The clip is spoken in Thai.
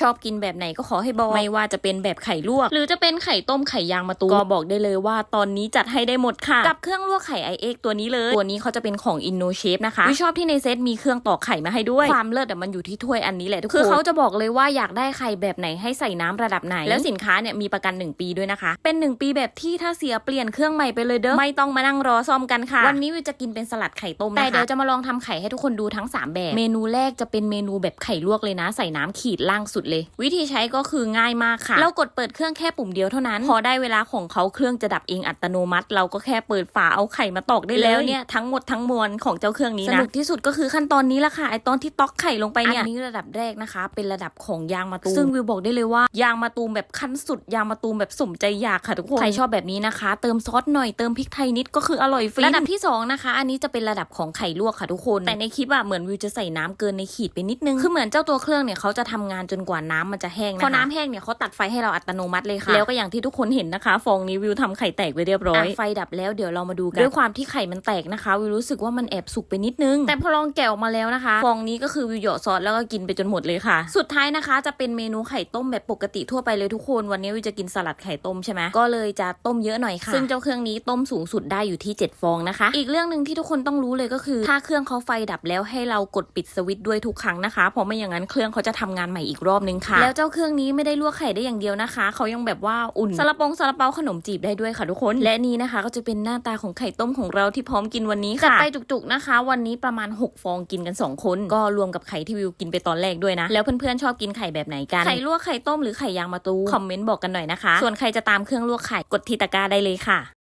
ชอบกินแบบไหนก็ขอให้บอกไม่ว่าจะเป็นแบบไข่ลวก หรือจะเป็นไข่ต้มไข่ยางมะตูมก็บอกได้เลยว่าตอนนี้จัดให้ได้หมดค่ะ กับเครื่องลวกไข่ไอเอ็กตัวนี้เลย ตัวนี้เขาจะเป็นของ Inno Shape นะคะวิชอบที่ในเซตมีเครื่องตอกไข่มาให้ด้วย ความเลิศอะมันอยู่ที่ถ้วยอันนี้แหละทุกคนคือเขาจะบอกเลยว่าอยากได้ไข่แบบไหนให้ใส่น้ำระดับไหน แล้วสินค้าเนี่ยมีประกัน 1 ปีด้วยนะคะ เป็น 1 ปีแบบที่ถ้าเสียเปลี่ยนเครื่องใหม่ไปเลยเด้อไม่ต้องมานั่งรอซ่อมกันค่ะ วันนี้วิวจะกินเป็นสลัดไข่ต้มนะคะแต่เดี๋ยวจะมาลองทำไข่ให้ทุกคนดูทั้ง 3 แบบ เมนูแรกจะเป็นเมนูแบบไข่ลวกเลยนะ ใส่น้ำขีดล่างสุดเลย วิธีใช้ก็คือง่ายมากค่ะ เรากดเปิดเครื่องแค่ปุ่มเดียวเท่านั้น พอได้เวลาของเขาเครื่องจะดับเองอัตโนมัติ เราก็แค่เปิดฝาเอาไข่มาตอกได้แล้วเนี่ยทั้งหมดทั้งมวลของเจ้าเครื่องนี้นะสนุกที่สุดก็คือขั้นตอนนี้ละค่ะไอตอนที่ตอกไข่ลงไปเนี่ยอันนี้ระดับแรกนะคะ เป็นระดับของยางมะตูมซึ่งวิวบอกได้เลยว่ายางมะตูมแบบขั้นสุดยางมะตูมแบบสมใจอยากค่ะทุกคนใครชอบแบบนี้นะคะ เติมซอสหน่อยเติมพริกไทยนิดก็คืออร่อยฟินระดับที่สองนะคะ อันนี้จะเป็นระดับของไข่ลวกค่ะทุกคน แต่ในคลิปอะเหมือนวิวจะใส่น้ำเกินในขีดไปนิดนึงคือเหมือนเจ้าตัวเครื่องเนี่ยเขาจะทำงานจนกว่าน้ำมันจะแห้งนะคะพอน้ำแห้งเนี่ยเขาตัดไฟให้เราอัตโนมัติเลยค่ะแล้วก็อย่างที่ทุกคนเห็นนะคะ ฟองนี้วิวทำไข่แตกไปเรียบร้อยไฟดับแล้วเดี๋ยวเรามาดูกันด้วยความที่ไข่มันแตกนะคะวิวรู้สึกว่ามันแอบสุกไปนิดนึง แต่พอลองแกะออกมาแล้วนะคะ ฟองนี้ก็คือวิวเหยาะซอสแล้วก็กินไปจนหมดเลยค่ะ สุดท้ายนะคะ จะเป็นเมนูไข่ต้มแบบปกติทั่วไปเลยทุกคนวันนี้วิวจะกินสลัดไข่ต้มใช่ไหมก็เลยจะต้มเยอะหน่อยค่ะซึ่งเจ้าเครื่องนี้ต้มสูงสุดได้อยู่ที่ 7 ฟองนะคะ อีกเรื่องหนึ่งที่ทุกคนต้องรู้เลยก็คือ ถ้าเครื่องเขาไฟดับแล้วให้เรากดปิดสวิตช์ด้วยทุกครั้งนะคะเพราะไม่อย่างนั้นเครื่องเขาจะทำงานใหม่อีกรอบนึงค่ะ แล้วเจ้าเครื่องนี้ไม่ได้ลวกไข่ได้อย่างเดียวนะคะ เขายังแบบว่าอุ่นซาลาปงซาลาเปาขนมจีบได้ด้วยค่ะทุกคน และนี่นะคะ ก็จะเป็นหน้าตาของไข่ต้มของเราที่พร้อมกินวันนี้ค่ะจัดไปจุกๆนะคะ วันนี้ประมาณ 6 ฟองกินกัน 2 คน ก็รวมกับไข่ที่วิวกินไปตอนแรกด้วยนะ แล้วเพื่อนๆชอบกินไข่แบบไหนกัน ไข่ลวกไข่ต้มหรือไข่ยางมะตูมคอมเมนต์บอกกันหน่อยนะคะ ส่วนใครจะตามเครื่องลวกไข่กดที่ตะกร้าได้เลยค่ะ